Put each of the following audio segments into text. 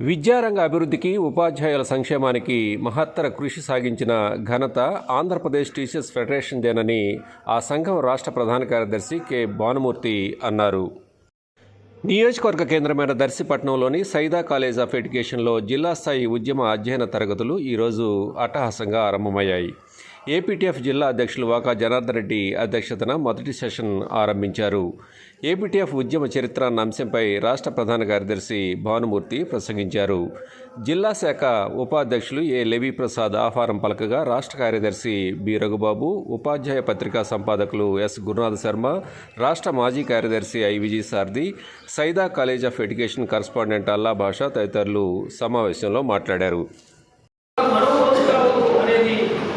విద్యారంగ అభివృద్ధికి ఉపాధ్యాయుల సంక్షేమానికి మహత్తర కృషి సాగించిన ఘనత ఆంధ్రప్రదేశ్ టీచర్స్ ఫెడరేషన్ దేనని ఆ సంఘం రాష్ట్ర ప్రధాన కార్యదర్శి కె. భానుమూర్తి అన్నారు. నియోజకవర్గ కేంద్రమైన దర్శిపట్నంలోని సైదా కాలేజ్ ఆఫ్ ఎడ్యుకేషన్లో జిల్లా స్థాయి ఉద్యమ అధ్యయన తరగతులు ఈరోజు అట్టహాసంగా ఆరంభమయ్యాయి. ఏపీటీఎఫ్ జిల్లా అధ్యక్షులు వాకా జనార్దన్ రెడ్డి అధ్యక్షతన మొదటి సెషన్ ఆరంభించారు. ఏపీటీఎఫ్ ఉద్యమ చరిత్ర అన్న అంశంపై రాష్ట్ర ప్రధాన కార్యదర్శి భానుమూర్తి ప్రసంగించారు. జిల్లా శాఖ ఉపాధ్యక్షులు ఏ లెవీ ప్రసాద్ ఆహారం పలకగా రాష్ట్ర కార్యదర్శి బి రఘుబాబు ఉపాధ్యాయ పత్రికా సంపాదకులు ఎస్ గురునాథ్ శర్మ రాష్ట్ర మాజీ కార్యదర్శి I Vijay Sarathi Saida college of education correspondent Alla Basha తదితరులు సమావేశంలో మాట్లాడారు.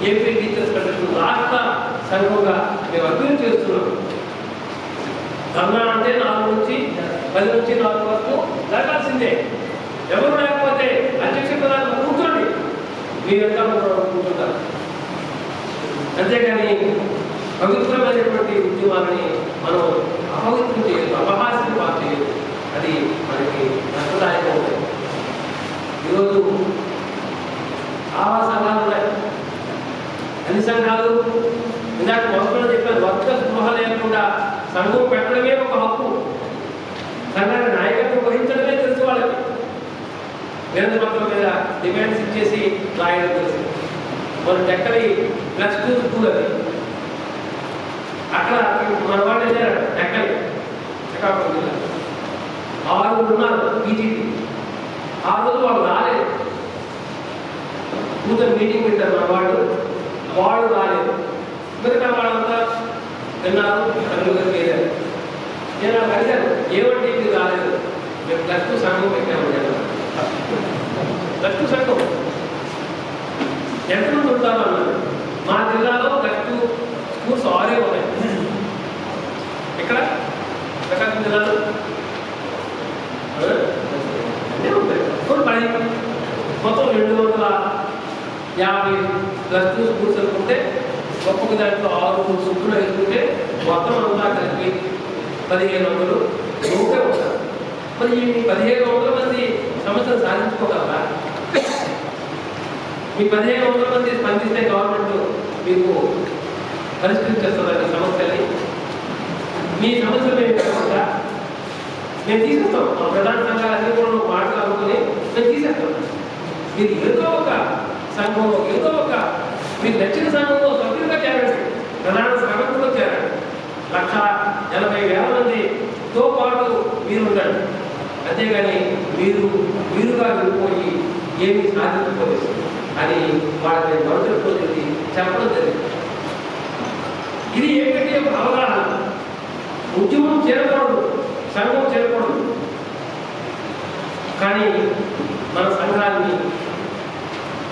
ఏపీ టీచర్స్ ఫెడరేషన్ రాష్ట్ర సంఘంగా మేము అభివృద్ధి చేస్తున్నాం. ధర్నా అంటే నాలుగు నుంచి పది నుంచి నాలుగు వరకు జరగాల్సిందే ఎవరు లేకపోతే అధ్యక్ష పదాలు కూర్చోండి. మీరంతా కూడా కూర్చుంటారు. అంతేకాని పవిత్రమైనటువంటి ఉద్యమాలని మనం అపవిత్ర చేయదు అపహాస్యం పాటు చేయదు అది మనకి నష్టదాయకం అవుతుంది ఈరోజు చాలా సంఘాలు ఉన్నాయి అన్ని సంఘాలు ఇందాక మొదట్లో చెప్పాను వర్గ స్పృహ లేకుండా సంఘం పెట్టడమే ఒక హక్కు. సంఘాన్ని నాయకత్వం వహించడమే తెలుసు వాళ్ళకి. వినతి పత్రం మీద డిమాండ్స్ ఇచ్చేసి రాయడం తెలుసు. మన టెక్కలి ప్లస్ టూ స్కూల్ అది. అక్కడ మన వాళ్ళు వెళ్ళారు టెక్కలి. శ్రీకాకుళం జిల్లా. ఆరు ఉన్నారు బీజేపీ ఆ రోజు వాళ్ళు రాలేదు. కూతురు మీటింగ్ పెట్టారు మన వాళ్ళు వాళ్ళు రాలేదు. మిగతా వాళ్ళంతా విన్నారు అందులోకి వెళ్ళారు నేను వాళ్ళకి అడిగాను ఏమంటే ఇది రాలేదు? మేము ప్లస్ టూ సంఘం పెట్టాము నేను ప్లస్ టూ సంఘం. ఎంతమంది ఉంటారు అన్నారు? మా జిల్లాలో ప్లస్ టూ స్కూల్స్ ఆరే ఉన్నాయి. ఇక్కడ ప్రకాశం జిల్లాలో ఆ? అన్నీ ఉంటాయి ఇప్పుడు పది మొత్తం రెండు వందల యాభై ప్లస్ టూ స్కూల్స్ అనుకుంటే ఒక్కొక్క దాంట్లో ఆరు స్కూళ్ళు వేసుకుంటే మొత్తం అంతా కలిపి పదిహేను వందలు ఊకే ఉంటారు మరి ఈ పదిహేను వందల మంది సమస్యలు సాధించుకోగలరా? మీ పదిహేను వందల మంది స్పందిస్తే గవర్నమెంట్ మీకు పరిష్కరించేస్తుందండి సమస్యని? మీ సమస్యలు మేము కాకుండా మేము తీసేస్తాం. ప్రధాన సంఘాలు అన్ని కూడా మేము తీసేస్తాం. మీరు ఏదో సంఘంలో ఏదో ఒక మీకు నచ్చిన సంఘంలో సభ్యులుగా చేరండి. ప్రధాన సంఘంలో చేరండి. లక్ష ఎనభై వేల మందితో పాటు మీరు ఉండండి. అంతేగాని మీరు మీరుగా వెళ్ళిపోయి ఏమీ సాధించుకోలేదు అని వాళ్ళని నేను మొదటి చెప్పడం జరిగింది. ఇది ఏంటంటే అవగాహన. ఉద్యమం చేరకూడదు సంఘం చేరకూడదు. కానీ మన సంఘాన్ని